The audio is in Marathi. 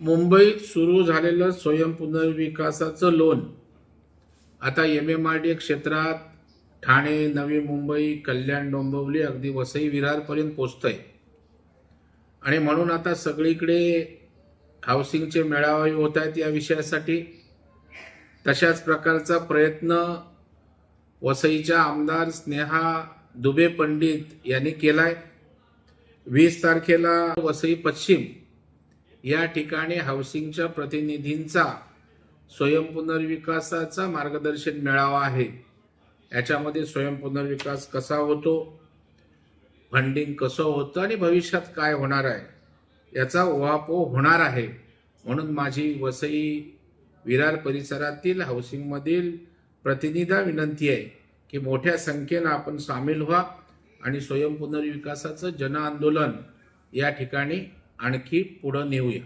मुंबईत सुरू झालेलं स्वयं पुनर्विकासाचं लोन. आता एम एम आर डी क्षेत्रात ठाणे नवी मुंबई कल्याण डोंबिवली अगदी वसई विरारपर्यंत पोचतंय. आणि म्हणून आता सगळीकडे हाऊसिंगचे मेळावे होत आहेत या विषयासाठी. तशाच प्रकारचा प्रयत्न वसईच्या आमदार स्नेहा दुबे पंडित यांनी केलाय. वीस तारखेला वसई पश्चिम या ठिकाणी हाऊसिंगच्या प्रतिनिधींचा स्वयं पुनर्विकासाचा मार्गदर्शन मेळावा आहे. याच्यामध्ये स्वयं पुनर्विकास कसा होतो फंडिंग कसं होतं आणि भविष्यात काय होणार आहे याचा ओहापोह होणार आहे. म्हणून माझी वसई विरार परिसरातील हाऊसिंगमधील प्रतिनिधा विनंती आहे की मोठ्या संख्येनं आपण सामील व्हा आणि स्वयं पुनर्विकासाचं जनआंदोलन या ठिकाणी आणखी पुढं नेऊया.